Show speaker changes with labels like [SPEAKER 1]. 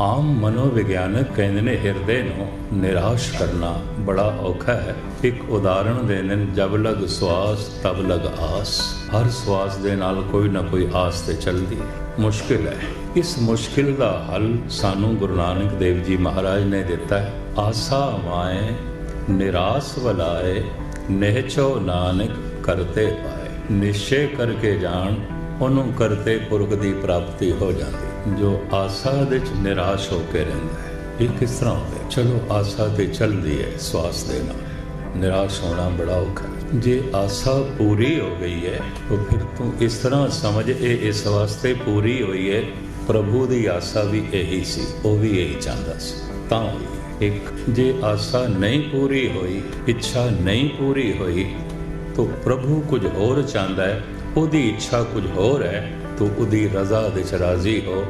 [SPEAKER 1] ਆਮ ਮਨੋਵਿਗਿਆਨਕ ਕਹਿੰਦੇ ਨੇ ਹਿਰਦੇ ਨੂੰ ਨਿਰਾਸ਼ ਕਰਨਾ ਬੜਾ ਔਖਾ ਹੈ। ਇੱਕ ਉਦਾਹਰਣ ਦੇ ਜਬ ਲਗ ਸਵਾਸ, ਤਬ ਲਗ ਆਸ। ਹਰ ਸਵਾਸ ਦੇ ਨਾਲ ਕੋਈ ਨਾ ਕੋਈ ਆਸ ਤੇ ਚੱਲਦੀ ਹੈ। ਮੁਸ਼ਕਿਲ ਹੈ। ਇਸ ਮੁਸ਼ਕਿਲ ਦਾ ਹੱਲ ਸਾਨੂੰ ਗੁਰੂ ਨਾਨਕ ਦੇਵ ਜੀ ਮਹਾਰਾਜ ਨੇ ਦਿੱਤਾ ਹੈ। ਆਸਾ ਵਾਏ ਨਿਰਾਸ ਵਲਾਏ, ਨਿਹਚੋ ਨਾਨਕ ਕਰਤੇ ਪਾਏ। ਨਿਸ਼ਚੈ ਕਰਕੇ ਜਾਣ ਉਹਨੂੰ ਕਰਤੇ ਪੁਰਖ ਦੀ ਪ੍ਰਾਪਤੀ ਹੋ ਜਾਂਦੀ। ਜੋ ਆਸਾ ਦੇ ਵਿੱਚ ਨਿਰਾਸ਼ ਹੋ ਕੇ ਰਹਿੰਦਾ ਹੈ, ਇਹ ਕਿਸ ਤਰ੍ਹਾਂ ਹੋਵੇ ਚਲੋ ਆਸਾ ਤੇ ਚੱਲਦੀ ਹੈ ਸਵਾਸ ਦੇ ਨਾਲ। ਨਿਰਾਸ਼ ਹੋਣਾ ਬੜਾ ਔਖਾ ਜੇ ਆਸਾ ਪੂਰੀ ਹੋ ਗਈ ਹੈ ਤਾਂ ਫਿਰ ਤੂੰ ਇਸ ਤਰ੍ਹਾਂ ਸਮਝ, ਇਹ ਇਸ ਵਾਸਤੇ ਪੂਰੀ ਹੋਈ ਹੈ, ਪ੍ਰਭੂ ਦੀ ਆਸਾ ਵੀ ਇਹੀ ਸੀ, ਉਹ ਵੀ ਇਹੀ ਚਾਹੁੰਦਾ ਸੀ। ਤਾਂ ਇੱਕ, ਜੇ ਆਸਾ ਨਹੀਂ ਪੂਰੀ ਹੋਈ, ਇੱਛਾ ਨਹੀਂ ਪੂਰੀ ਹੋਈ, ਤਾਂ ਪ੍ਰਭੂ ਕੁਝ ਹੋਰ ਚਾਹੁੰਦਾ ਹੈ ਉਹਦੀ ਇੱਛਾ ਕੁਝ ਹੋਰ ਹੈ ਤੂੰ ਉਹਦੀ ਰਜ਼ਾ ਦੇ ਚ ਰਾਜ਼ੀ ਹੋ।